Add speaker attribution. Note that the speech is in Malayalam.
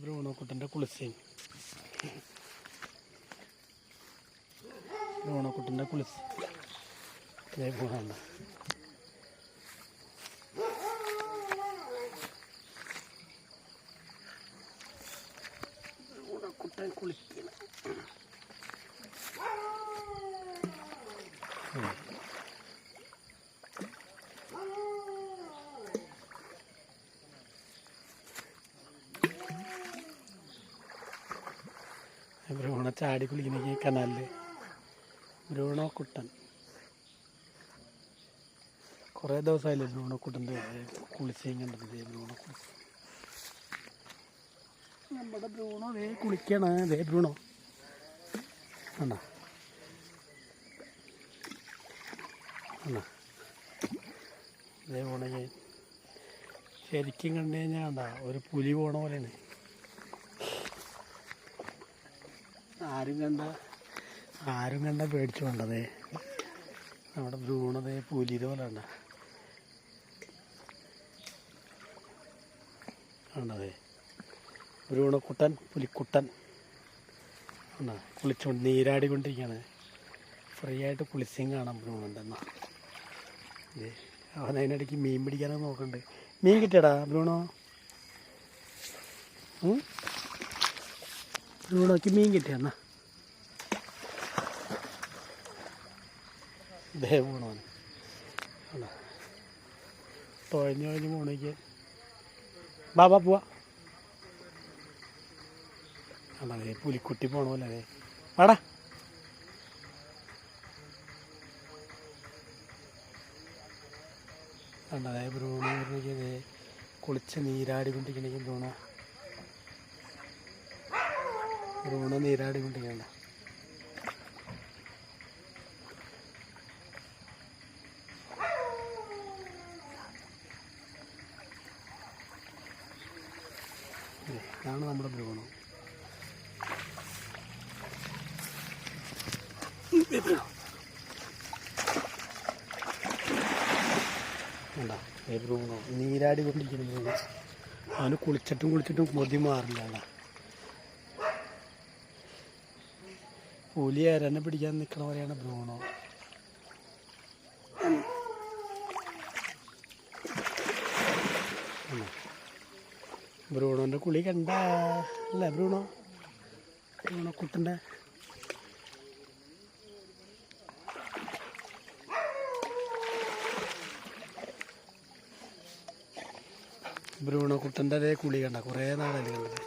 Speaker 1: ബ്രൂണോക്കുട്ടന്റെ കുളിസീൻ ബ്രൂണോക്കുട്ടന്റെ കുളിസ് ഇതേ പോകണ്ട ബ്രൂണോക്കുട്ടൻ കുളിക്കണം ബ്രൂണ ചാടി കുളിക്കുന്ന ഈ കനാലിൽ. ഭ്രൂണക്കുട്ടൻ കുട്ടൻ കുറേ ദിവസമായില്ലേ ഭ്രൂണക്കുട്ടന്റെ കുട്ടന്റെ കുളിച്ചേം ബ്രൂണോ കുളിച്ച് നമ്മുടെ ഭ്രൂണോ ദേ കുളിക്കണ. ദേ ഭ്രൂണോ ആണോ ആണോ അതേ പോണേ ശരിക്കും കണ്ടു കഴിഞ്ഞാൽ ഒരു പുലി പോണ പോലെയാണ്. ആരും കണ്ട ആരും കണ്ട പേടിച്ചു കൊണ്ടതേ നമ്മുടെ ഭ്രൂണതേ പൂലി പോലെ കണ്ട. കണ്ടതേ. ഭ്രൂണക്കുട്ടൻ പുലിക്കുട്ടൻ. കുളിച്ചുകൊണ്ട് നീരാടി നീരാടിക്കൊണ്ടിരിക്കുകയാണ്. ഫ്രീ ആയിട്ട് കുളിച്ചും കാണാം ഭ്രൂണന്റെ എന്നാ ഏ അവൻ അതിനിടയ്ക്ക് മീൻ പിടിക്കാനൊക്കെ നോക്കുന്നുണ്ട് മീൻ കിട്ടിയടാ ഭ്രൂണോ ഭ്രൂണോക്ക് മീൻ കിട്ടിയെന്നാ ഇതേ തുഴഞ്ഞ് പോണേക്ക്. ബാബാ പോവാ. അതെ പുലിക്കുട്ടി പോണ പോലെ അതെ വാടാ കണ്ടതേ കുളിച്ച് നീരാടി കൊണ്ടിരിക്കണേക്കും നീരാടിക്കൊണ്ടിരിക്കണെങ്കിൽ ബ്രൂണ നീരാടി കൊണ്ടിരിക്കണ്ട ഇതാണ് നമ്മുടെ ഭ്രൂണം. കണ്ടോ? ഏ ബ്രൂണോ നീരാടി കൊണ്ടിരിക്കുന്ന ഭ്രൂണം അവന് കുളിച്ചിട്ടും കുളിച്ചിട്ടും കൊതി മാറില്ല പുലി അരനെ പിടിക്കാൻ നിൽക്കണ പോലെയാണ് ഭ്രൂണോ. ബ്രൂണോന്റെ കുളി കണ്ട അല്ലേ ബ്രൂണോ? ബ്രൂണോ കുട്ടന്റെ? ബ്രൂണോ കുട്ടന്റെ കുളി കണ്ട കുറേ നാളല്ലേ കണ്ടത്